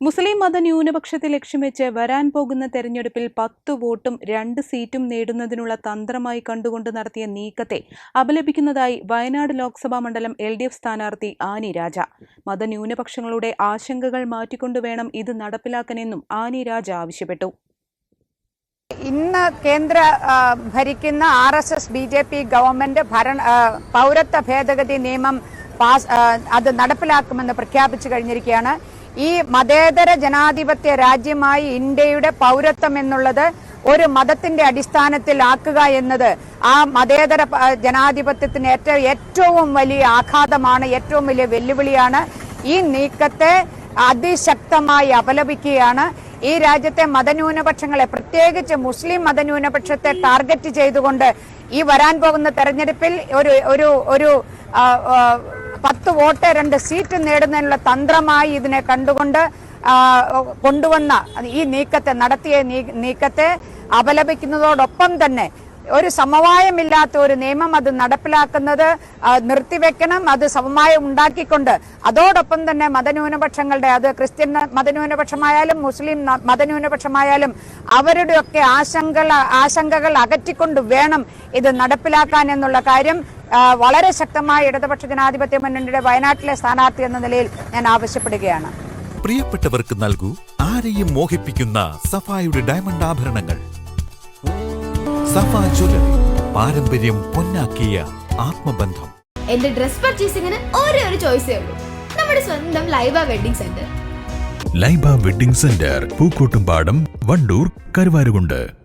മുസ്ലിം മത ന്യൂനപക്ഷത്തെ ലക്ഷ്യം വെച്ച് വരാൻ പോകുന്ന തെരഞ്ഞെടുപ്പിൽ പത്ത് വോട്ടും രണ്ട് സീറ്റും നേടുന്നതിനുള്ള തന്ത്രമായി കണ്ടുകൊണ്ട് നടത്തിയ നീക്കത്തെ അപലപിക്കുന്നതായി വയനാട് ലോക്സഭാ മണ്ഡലം എൽ ഡി എഫ് സ്ഥാനാർത്ഥി ആനി രാജ. മതന്യൂനപക്ഷങ്ങളുടെ ആശങ്കകൾ മാറ്റിക്കൊണ്ടു വേണം ഇത് നടപ്പിലാക്കാനെന്നും ആനി രാജ ആവശ്യപ്പെട്ടു. ഇന്ന് കേന്ദ്ര ഭരിക്കുന്ന R S S B J P government ഭരണ പൗരത്വ ഭേദഗതി നിയമം പാസ് അത് നടപ്പിലാക്കുമെന്ന് പ്രഖ്യാപിച്ചു കഴിഞ്ഞിരിക്കുകയാണ്. ഈ മതേതര ജനാധിപത്യ രാജ്യമായി ഇന്ത്യയുടെ പൗരത്വം എന്നുള്ളത് ഒരു മതത്തിന്റെ അടിസ്ഥാനത്തിൽ ആക്കുക എന്നത് ആ മതേതര ജനാധിപത്യത്തിന് ഏറ്റവും ഏറ്റവും വലിയ ആഘാതമാണ് ഏറ്റവും വലിയ വെല്ലുവിളിയാണ്. ഈ നീക്കത്തെ അതിശക്തമായി അപലപിക്കുകയാണ്. ഈ രാജ്യത്തെ മതന്യൂനപക്ഷങ്ങളെ പ്രത്യേകിച്ച് മുസ്ലിം മതന്യൂനപക്ഷത്തെ ടാർഗറ്റ് ചെയ്തുകൊണ്ട് ഈ വരാൻ പോകുന്ന തെരഞ്ഞെടുപ്പിൽ ഒരു ഒരു ഒരു പത്ത് വോട്ട് രണ്ട് സീറ്റ് നേടുന്നതിനുള്ള തന്ത്രമായി ഇതിനെ കണ്ടുകൊണ്ട് കൊണ്ടുവന്ന ഈ നീക്കത്തെ നടത്തിയ നീക്കത്തെ അപലപിക്കുന്നതോടൊപ്പം തന്നെ ഒരു സമവായമില്ലാത്ത ഒരു നിയമം അത് നടപ്പിലാക്കുന്നത് നിർത്തിവെക്കണം അത് സമവായം ഉണ്ടാക്കിക്കൊണ്ട്. അതോടൊപ്പം തന്നെ മതന്യൂനപക്ഷങ്ങളുടെ അത് ക്രിസ്ത്യൻ മതന്യൂനപക്ഷമായാലും മുസ്ലിം മതന്യൂനപക്ഷമായാലും അവരുടെയൊക്കെ ആശങ്ക ആശങ്കകൾ അകറ്റിക്കൊണ്ട് വേണം ഇത് നടപ്പിലാക്കാൻ എന്നുള്ള കാര്യം വളരെ ശക്തമായ ഇടതുപക്ഷ ജനാധിപത്യ മുന്നണിയുടെ വയനാട്ടിലെ സ്ഥാനാർത്ഥി എന്ന നിലയിൽ ഞാൻ ആവശ്യപ്പെടുകയാണ്. പ്രിയപ്പെട്ടവർക്ക് നൽകൂ ആരെയും മോഹിപ്പിക്കുന്ന സഫായുടെ ഡയമണ്ട് ആഭരണങ്ങൾ. സഫ ജ്വല്ലറി പാരമ്പര്യം പൊന്നാക്കിയ ആത്മബന്ധം. എന്റെ ഡ്രസ് പർച്ചേസിംഗിന് ഒരേ ഒരു ചോയ്സേ ഉള്ളൂ. നമ്മുടെ സ്വന്തം Laiba wedding centre. Laiba wedding centre Pookkottumpadam Wandoor Karuvarakundu.